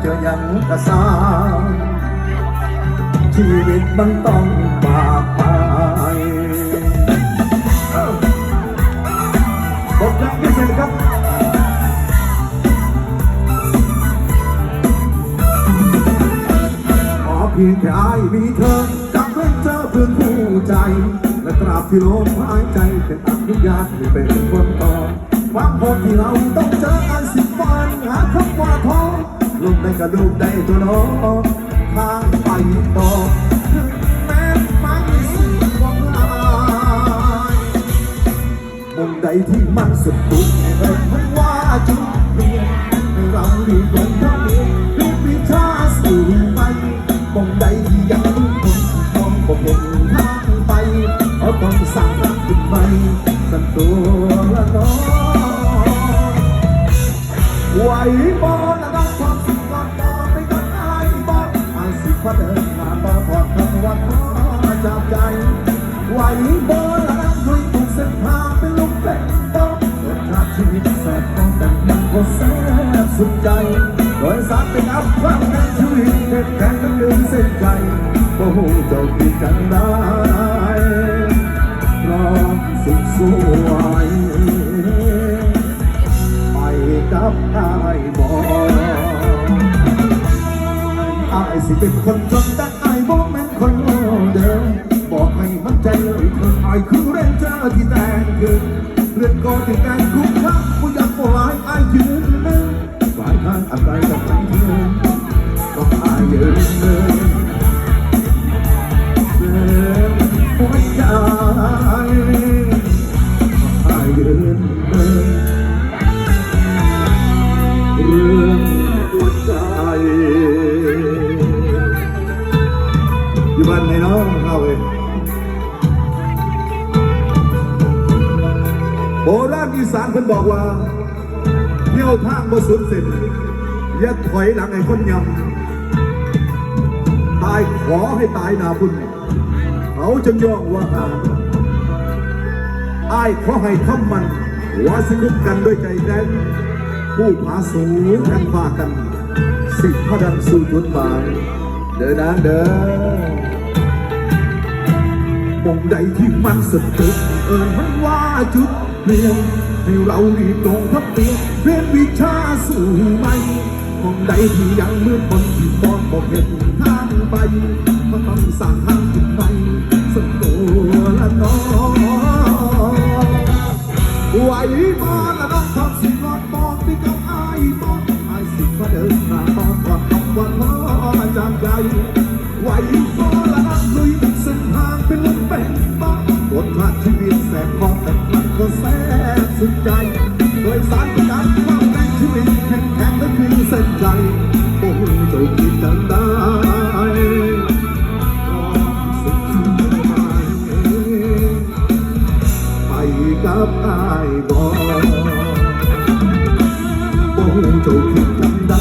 เจออย่างกระสางชีวิตมันต้องบากไปบทเพลงพิเศษครับขอเพียงแค่อายมีเธอจับเล่นเจอเพื่อนคู่ใจ และตราบที่ลมหายใจเป็นอนุญาตให้เป็นคนต่อความโหดที่เราต้องเจอกันสิบวันหาคำว่าท้อ ลงในกระดูกได้ตัวน้องทางไปต่อถึงแม้ไม่สิ้นความหมายมุมใดที่มันสุดทุกข์เอ่มันว่าจุดเปลี่ยนเราดีกว่าเท่าเดิมรีบวิชาสู่ไปมุมใดที่ยังมุ่งคนมองบ่เห็นทางไปเอาต้องสั่งรักขึ้นใหม่สันตัว ดินมาต่อพอดคำว่าขอจากใจไหวบ่ละน้องลุยกเส้นทางเป็นลูกเป็ดต้องรสชาติชีวิตแสบต้องดังมันก็แสบสุดใจโดยสารเป็นอัพร่างในชีวิตเด็ดแข็งกันดึงเส้นใจโอ้โหเจ้าคิดกันได้พร้อมสุดสวยไปกับอายบ่อ สิเป็นคนจนแต่อายบอกแม่นคนโง่เดิมบอกให้มั่นใจเลยเธออายคือเรนเจอร์ที่แต่งขึ้นเรื่องก่อนที่แต่งคุกคักผู้อยากบอกอายอายยืนหนึ่งฝ่ายทางอะไรกับใครที่หนึ่งก็อายยืนหนึ่งเดินหัวใจอายยืนหนึ่งเรื่องหัวใจ ไหนเนาะเองโบราณอีสานเพิ่นบอกว่าเที่ยวทางบ่สุดสิ้นอย่าถอยหลังไอ้คนยำตายขอให้ตายหนาพุ่นเขาจึงย่องว่าอาอ้ายขอให้คำมันว่าสนุกกันด้วยใจแดนผู้ผาสูงแทนฟ้ากัน สิพดันสู่จุดหมายเดินนางเดิน มองใดที่มันสะดุดเอิญมันว่าจุดเปลี่ยนให้เรารีบลงทับเปลี่ยนเรียนวิชาสู่ใหม่มองใดที่ยังมืดมนที่มองบอกเห็นทางไป ยสารประกันความในชีวิตแข็งแข็งและคือเส้นใจโอ้เจ้าคิดดังได้ความสุขที่ไม่ไปกับอายบ่บ่ฮู้เจ้าคิดจังใด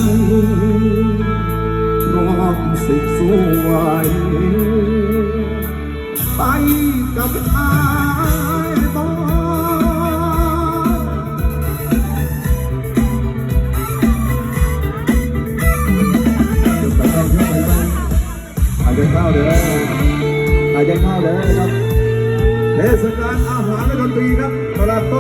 พร้อมสิสวยไปกับอาย จเข้าเด้ออาจจะเข้าเด้อครับเทศกาลอาหารและดนตรีครับตลาดต้น